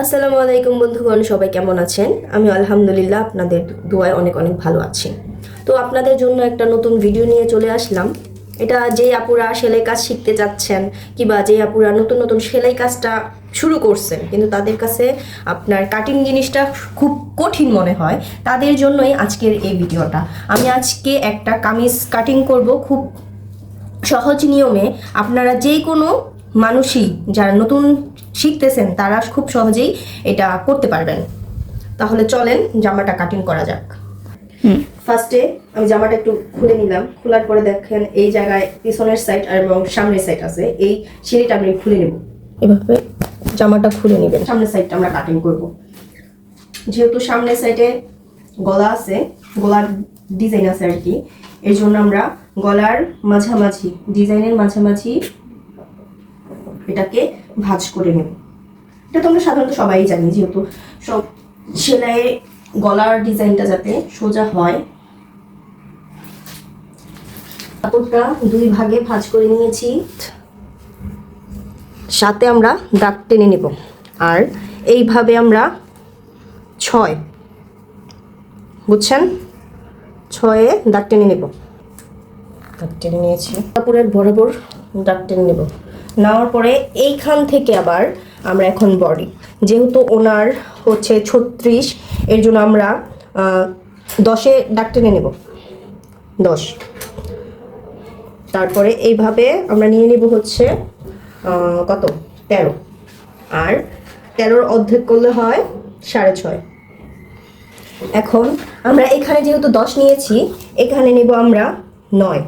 আসসালামু আলাইকুম বন্ধুগণ, সবাই কেমন আছেন? আমি আলহামদুলিল্লাহ আপনাদের দোয়ায় অনেক অনেক ভালো আছি। তো আপনাদের জন্য একটা নতুন ভিডিও নিয়ে চলে আসলাম। এটা যে আপুরা সেলাই কাজ শিখতে চাচ্ছেন কিংবা যে আপুরা নতুন নতুন সেলাই কাজটা শুরু করছেন, কিন্তু তাদের কাছে আপনার কাটিং জিনিসটা খুব কঠিন মনে হয়, তাদের জন্যই আজকের এই ভিডিওটা আমি আজকে একটা কামিজ কাটিং করব খুব সহজ নিয়মে। আপনারা যে কোনো মানুষই যারা নতুন শিখতেছেন তারা খুব সহজেই এটা করতে পারবেন। তাহলে চলেন জামাটা কাটিং করা যাক। ফার্স্টে আমি জামাটা একটু খুলে নিলাম। খোলার পরে দেখেন এই জায়গায় পিছনের সাইড আর এবং সামনের সাইড আছে। এই সিঁড়িটা আমি খুলে নেব। এভাবে জামাটা খুলে নেবেন। সামনের সাইডটা আমরা কাটিং করব। যেহেতু সামনের সাইডে গলা আছে গলার ডিজাইন আছে আর কি এর জন্য আমরা গলার মাঝামাঝি ডিজাইনের মাঝামাঝি এটাকে ভাঁজ করে নেব। এটা তো আমরা সাধারণত সবাই জানি, যেহেতু সব সেলাইয়ে গলার ডিজাইনটা যাতে সোজা হয়। কাপড়টা দুই ভাগে ভাঁজ করে নিয়েছি। সাথে আমরা দাগ টেনে নেব। আর এইভাবে আমরা ছয়, বুঝছেন? ছয়ে দাগ টেনে নেব। দাগ টেনে নিয়েছি। কাপড়ের বরাবর দাগ টেনে নেব। নেওয়ার পরে এইখান থেকে আবার আমরা এখন বডি যেহেতু ওনার হচ্ছে ছত্রিশ, এর জন্য আমরা দশে দাগ টেনে নেব। দশ। তারপরে এইভাবে আমরা নিয়ে নেব হচ্ছে কত? তেরো। আর তেরোর অর্ধেক করলে হয় সাড়ে ছয়। এখন আমরা এখানে যেহেতু দশ নিয়েছি, এখানে নেব আমরা নয়।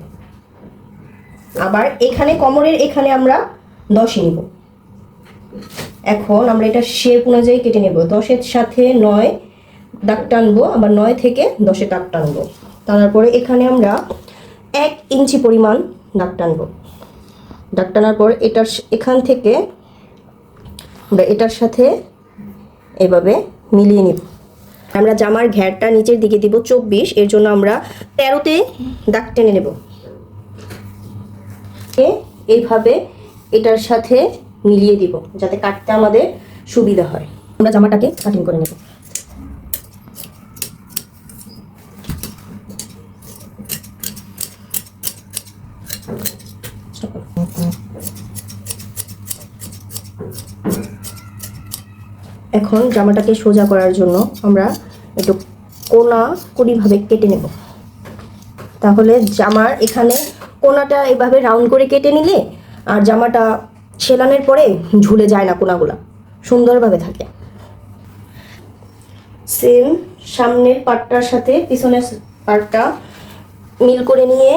আবার এখানে কমরের এখানে আমরা দশই নেব। এখন আমরা এটা শেপ অনুযায়ী কেটে নেব। দশের সাথে নয় দাগ টানবো, আবার নয় থেকে দশে দাগ টানবো। তারপরে এখানে আমরা এক ইঞ্চি পরিমাণ দাগ টানবো। দাগ টানার পর এটার এখান থেকে আমরা এটার সাথে এভাবে মিলিয়ে নিব। আমরা জামার ঘ্যারটা নিচের দিকে দিব চব্বিশ, এর জন্য আমরা তেরোতে দাগ টেনে নেব। এইভাবে এটার সাথে মিলিয়ে দিব, যাতে কাটতে আমাদের সুবিধা হয়। আমরা জামাটাকে কাটিং করে নেব। এখন জামাটাকে সোজা করার জন্য আমরা একটু কোনা কোনিভাবে কেটে নেব। তাহলে জামার এখানে কোনাটা এভাবে রাউন্ড করে কেটে নিলে আর জামাটা সেলানোর পরে ঝুলে যায় না কোনাগুলা। সুন্দরভাবে থাকে। সেম সামনের পাটটার সাথে পিছনের পাটটা মিল করে নিয়ে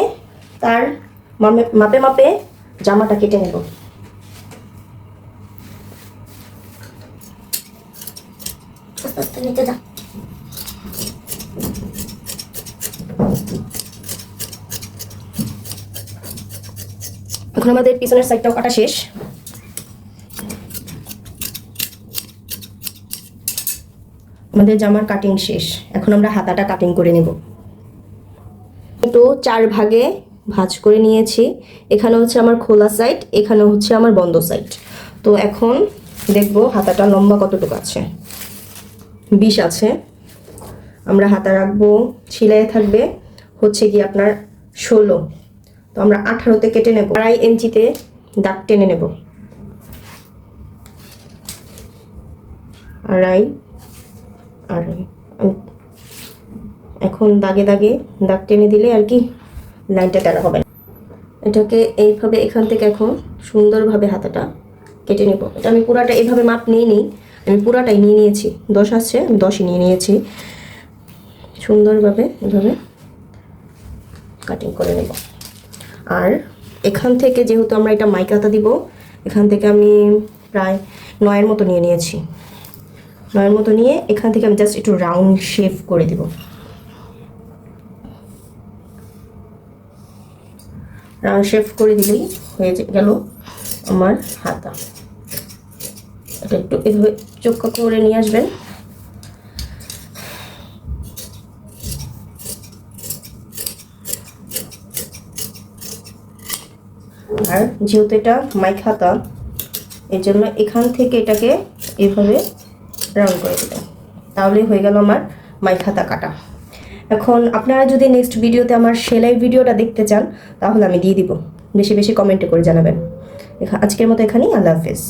তার মাপে মাপে জামাটা কেটে নেব। নিচে যা। এখন আমাদের পিছনের সাইডটাও কাটা শেষ। আমাদের জামার কাটিং শেষ। এখন আমরা হাতাটা কাটিং করে নেব। একটু চার ভাগে ভাঁজ করে নিয়েছি। এখানে হচ্ছে আমার খোলা সাইড এখানে হচ্ছে আমার বন্ধ সাইড তো এখন দেখব হাতাটা লম্বা কতটুকু আছে। বিশ আছে। আমরা হাতা রাখব, ছিলাইয়ে থাকবে। হচ্ছে কি আপনার ষোলো। তো আমরা আঠারোতে কেটে নেব। আড়াই ইঞ্চিতে দাগ টেনে নেব। আড়াই আড়াই এখন দাগে দাগে দাগ টেনে দিলে আর কি লাইনটা টানা হবে। এটাকে এইভাবে এখান থেকে এখন সুন্দরভাবে হাতাটা কেটে নেব। এটা আমি পুরাটা এইভাবে মাপ নিয়ে নিই। আমি পুরাটাই নিয়ে নিয়েছি। দশ আসছে, আমি দশই নিয়ে নিয়েছি। সুন্দরভাবে এভাবে কাটিং করে নেব। আর এখান থেকে যেহেতু আমরা এটা মাইকাতা দিব, এখান থেকে আমি প্রায় নয়ের মতো নিয়ে নিয়েছি। নয়ের মতো নিয়ে এখান থেকে আমি জাস্ট একটু রাউন্ড শেপ করে দিব। রাউন্ড শেপ করে দিলেই হয়ে গেল আমার হাতা। এটা একটু এভাবে চোখা করে নিয়ে আসবেন। আর যেহেতু এটা মাইক হাতা এর জন্য এখান থেকে এটাকে এভাবে রাউন্ড করে দেবেন তাহলে হয়ে গেল আমার মাইখাতা কাটা। এখন আপনারা যদি নেক্সট ভিডিওতে আমার সেলাই ভিডিওটা দেখতে চান, তাহলে আমি দিয়ে দিব। বেশি বেশি কমেন্টে করে জানাবেন। আজকের মতো এখানেই। আল্লাহ হাফেজ।